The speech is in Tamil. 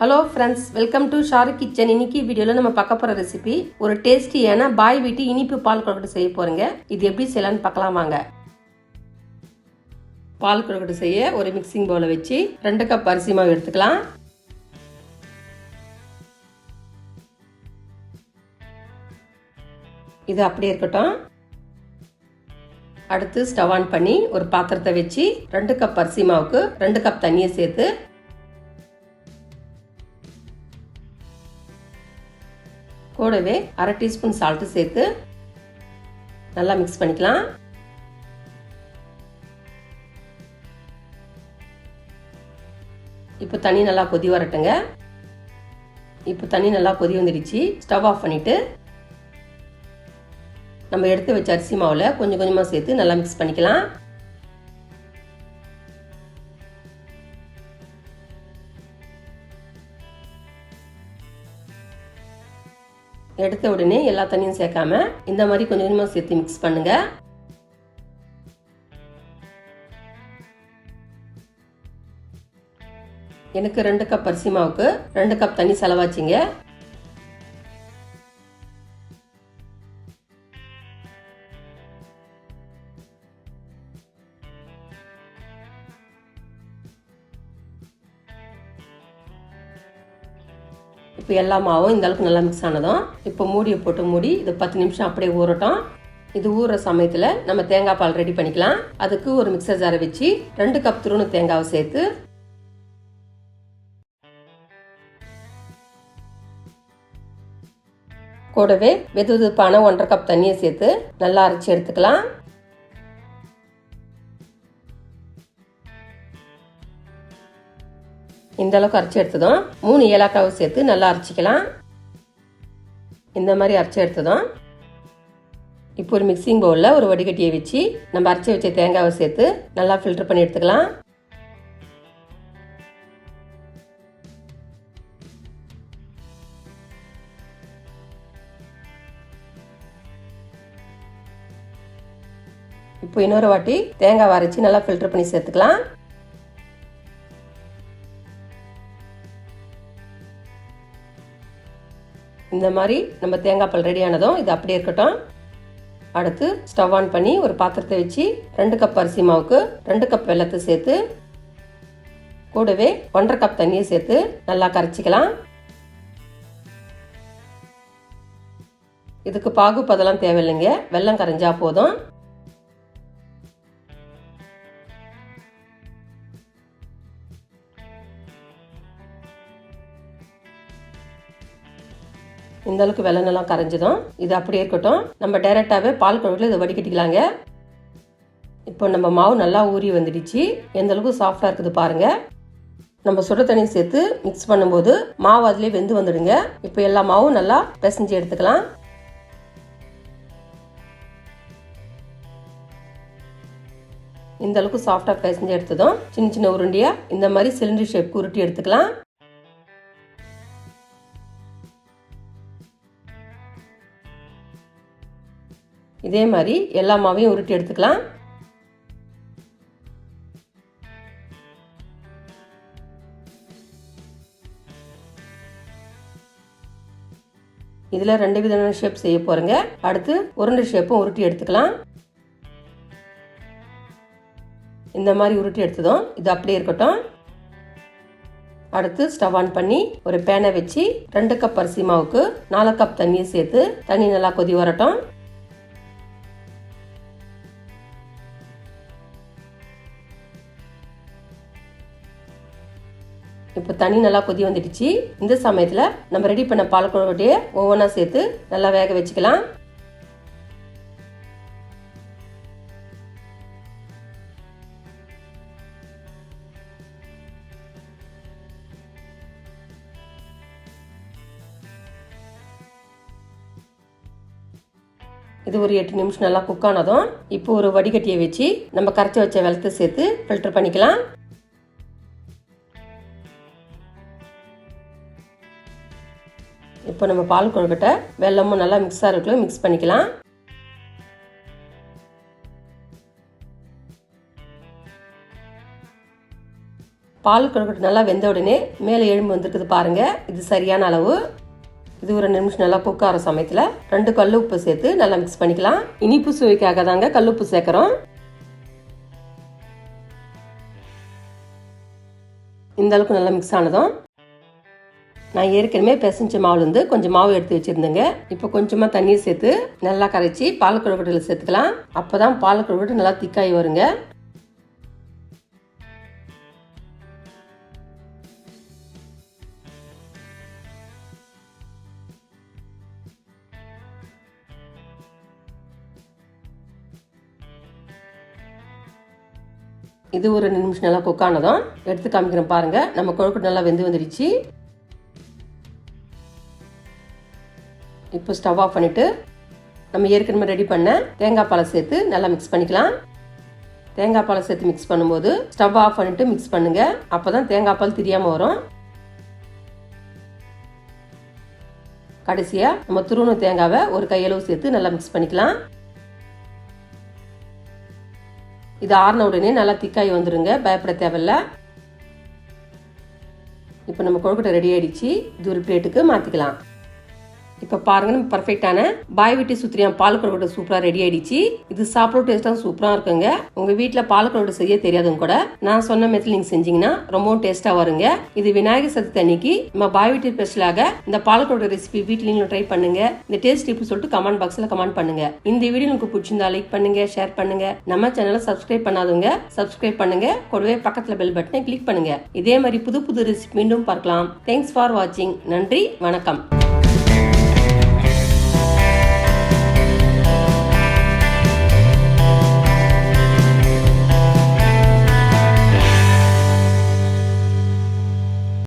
Hello friends welcome to Sharu kitchen இன்னைக்கு வீடியோவில் நம்ம பார்க்க போகிற ரெசிபி ஒரு டேஸ்டியான பாய் வீட்டு இனிப்பு பால் குழக்கட்டு செய்ய போகிறீங்க இது எப்படி செய்யலாம்னு பார்க்கலாம் வாங்க. பால் குழக்கட்டு செய்ய ஒரு மிக்சிங் பவுலை வச்சு ரெண்டு கப் அரிசி மாவு எடுத்துக்கலாம். இது அப்படியே இருக்கட்டும். அடுத்து ஸ்டவ் ஆன் பண்ணி ஒரு பாத்திரத்தை வச்சு ரெண்டு கப் அரிசி மாவுக்கு ரெண்டு கப் தண்ணியை சேர்த்து கூடவே அரை டீஸ்பூன் சால்ட்டு சேர்த்து நல்லா மிக்ஸ் பண்ணிக்கலாம். இப்போ தண்ணி நல்லா கொதி வரட்டுங்க. இப்போ தண்ணி நல்லா கொதி வந்துடுச்சு. ஸ்டவ் ஆஃப் பண்ணிட்டு நம்ம எடுத்து வச்ச அரிசி மாவில் கொஞ்சம் கொஞ்சமாக சேர்த்து நல்லா மிக்ஸ் பண்ணிக்கலாம். எடுத்த உடனே எல்லா தண்ணியும் சேர்க்காம இந்த மாதிரி கொஞ்சம் கொஞ்சமாக சேர்த்து மிக்ஸ் பண்ணுங்க. எனக்கு ரெண்டு கப் அரிசி மாவுக்கு ரெண்டு கப் தண்ணி செலவாச்சிங்க. இப்போ எல்லா மாவும் இந்த அளவுக்கு நல்லா மிக்ஸ் ஆனதும் இப்போ மூடியை போட்டு மூடி இது பத்து நிமிஷம் அப்படியே ஊறட்டும். இது ஊற சமயத்தில் நம்ம தேங்காய் பால் ரெடி பண்ணிக்கலாம். அதுக்கு ஒரு மிக்சர் ஜாரை வச்சு ரெண்டு கப் துருணு தேங்காவை சேர்த்து கூடவே வெது வெதுப்பான ஒன்றரை கப் தண்ணியை சேர்த்து நல்லா அரைச்சி எடுத்துக்கலாம். இந்த அளவுக்கு அரைச்சி எடுத்ததும் மூணு ஏலக்காவை சேர்த்து நல்லா அரைச்சிக்கலாம். இந்த மாதிரி அரைச்சி எடுத்ததும் இப்போ ஒரு மிக்சிங் பவுலில் ஒரு வடிகட்டியை வச்சு நம்ம அரைச்சி வச்ச தேங்காவை சேர்த்து நல்லா ஃபில்டர் பண்ணி எடுத்துக்கலாம். இப்போ இன்னொரு வாட்டி தேங்காய் அரைச்சி நல்லா ஃபில்டர் பண்ணி சேர்த்துக்கலாம். இந்த மாதிரி நம்ம தேங்காய் பால் ரெடி ஆனதும் இது அப்படியே இருக்கட்டும். அடுத்து ஸ்டவ் ஆன் பண்ணி ஒரு பாத்திரத்தை வச்சு ரெண்டு கப் அரிசி மாவுக்கு ரெண்டு கப் வெள்ளத்தை சேர்த்து கூடவே ஒன்றரை கப் தண்ணியை சேர்த்து நல்லா கரைச்சிக்கலாம். இதுக்கு பாகு பதெல்லாம் தேவையில்லைங்க. வெள்ளம் கரைஞ்சா போதும். இந்த அளவுக்கு வெள்ளம் கரைஞ்சிடும் கரைஞ்சதும் இது அப்படியே இருக்கட்டும். நம்ம டைரெக்டாகவே பால் குழம்புல இதை வடிகட்டிக்கலாங்க. இப்போ நம்ம மாவு நல்லா ஊறி வந்துடுச்சு. எந்த அளவுக்கு சாஃப்டாக இருக்குது பாருங்கள் நம்ம சுட தண்ணி சேர்த்து மிக்ஸ் பண்ணும்போது மாவு அதிலே வெந்து வந்துடுங்க. இப்போ எல்லா மாவும் நல்லா பிசைஞ்சு எடுத்துக்கலாம். இந்த அளவுக்கு சாஃப்டாக பிசைஞ்சு எடுத்ததும் சின்ன சின்ன உருண்டியாக இந்த மாதிரி சிலிண்டர் ஷேப் உருட்டி எடுத்துக்கலாம். இதே மாதிரி எல்லா மாவையும் உருட்டி எடுத்துக்கலாம். இதில் ரெண்டு விதமான ஷேப் செய்ய போகிறேங்க அடுத்து உருண்டை ஷேப்பும் உருட்டி எடுத்துக்கலாம். இந்த மாதிரி உருட்டி எடுத்ததும் இது அப்படியே இருக்கட்டும். அடுத்து ஸ்டவ் ஆன் பண்ணி ஒரு பேனை வச்சு ரெண்டு கப் அரிசி மாவுக்கு நாலு கப் தண்ணியை சேர்த்து தண்ணி நல்லா கொதி வரட்டும். இப்போ தண்ணி நல்லா கொதி வந்துடுச்சு. இந்த சமயத்தில் நம்ம ரெடி பண்ண பாலக்கோடைய ஒவ்வொன்றா சேர்த்து நல்லா வேக வச்சுக்கலாம். இது ஒரு எட்டு நிமிஷம் நல்லா குக் ஆனதும் இப்போ ஒரு வடிகட்டியை வச்சு நம்ம கரைச்சி வச்ச வெள்ளத்தை சேர்த்து ஃபில்டர் பண்ணிக்கலாம். இப்போ நம்ம பால் கொழுக்கட்டை வெள்ளமும் நல்லா மிக்ஸ் ஆகிறதுக்குள்ள மிக்ஸ் பண்ணிக்கலாம். பால் கொழுக்கட்டை நல்லா வெந்த உடனே மேலே எலும்பு வந்துருக்குது பாருங்கள் இது சரியான அளவு. இது ஒரு நிமிஷம் நல்லா குக் ஆகிற சமயத்தில் ரெண்டு கல் உப்பு சேர்த்து நல்லா மிக்ஸ் பண்ணிக்கலாம். இனிப்பு சுவைக்காக தாங்க கல் உப்பு சேர்க்குறோம். இந்த அளவுக்கு நல்லா மிக்ஸ் ஆனதும் நான் ஏற்கனவே பிசைஞ்ச மாவுலேருந்து கொஞ்சம் மாவு எடுத்து வச்சுருந்தேங்க. இப்போ கொஞ்சமாக தண்ணி சேர்த்து நல்லா கரைச்சி பால் கொழுக்கட்டையில் சேர்த்துக்கலாம். அப்போ தான் பால் கொழுக்கட்டை நல்லா திக்காகி வருங்க. இது ஒரு ரெண்டு நிமிஷம் நல்லா குக் ஆனதும் எடுத்து காமிக்கிறேன் பாருங்கள் நம்ம கொழுக்கட்டை நல்லா வெந்து வந்துடுச்சு. இப்போ ஸ்டவ் ஆஃப் பண்ணிவிட்டு நம்ம ஏற்கனவே ரெடி பண்ண தேங்காய் பாலை சேர்த்து நல்லா மிக்ஸ் பண்ணிக்கலாம். தேங்காய் பாலை சேர்த்து மிக்ஸ் பண்ணும்போது ஸ்டவ் ஆஃப் பண்ணிவிட்டு மிக்ஸ் பண்ணுங்கள் அப்போ தான் தேங்காய் பால் தெரியாமல் வரும். கடைசியாக நம்ம துருவண தேங்காவை ஒரு கையளவு சேர்த்து நல்லா மிக்ஸ் பண்ணிக்கலாம். இது ஆறின உடனே நல்லா திக்காய் வந்துடுங்க பயப்பட தேவையில்ல. இப்போ நம்ம கொழுக்கட்டை ரெடி ஆயிடுச்சு. இது ஒரு பிளேட்டுக்கு மாற்றிக்கலாம் இப்போ பாருங்க நம்ம பர்ஃபெக்டான பாய் வீட்டு சுத்திரியா பால் சூப்பராக ரெடி ஆயிடுச்சு. இது சாப்பிட டேஸ்ட்டாக சூப்பராக இருக்குங்க. உங்கள் வீட்டில் பால் செய்ய தெரியாதவங்க கூட நான் சொன்ன மெத்தில் நீங்கள் செஞ்சீங்கன்னா ரொம்பவும் டேஸ்ட்டாக வருங்க. இது விநாயகர் சதுர்த்தி அன்னைக்கு நம்ம பாய் வீட்டு ஸ்பெஷலாக இந்த பால் ரெசிபி வீட்டில் ட்ரை பண்ணுங்க. இந்த டேஸ்ட் எப்படி சொல்லிட்டு கமெண்ட் பாக்ஸில் கமெண்ட் பண்ணுங்க. இந்த வீடியோ உங்களுக்கு பிடிச்சிருந்தா லைக் பண்ணுங்க ஷேர் பண்ணுங்க. நம்ம சேனலை சப்ஸ்கிரைப் பண்ணாதவங்க சப்ஸ்கிரைப் பண்ணுங்க. கூடவே பக்கத்தில் பெல் பட்டனை கிளிக் பண்ணுங்க. இதே மாதிரி புது புது ரெசிபி மீண்டும் பார்க்கலாம். தேங்க்ஸ் ஃபார் வாட்சிங் நன்றி வணக்கம்.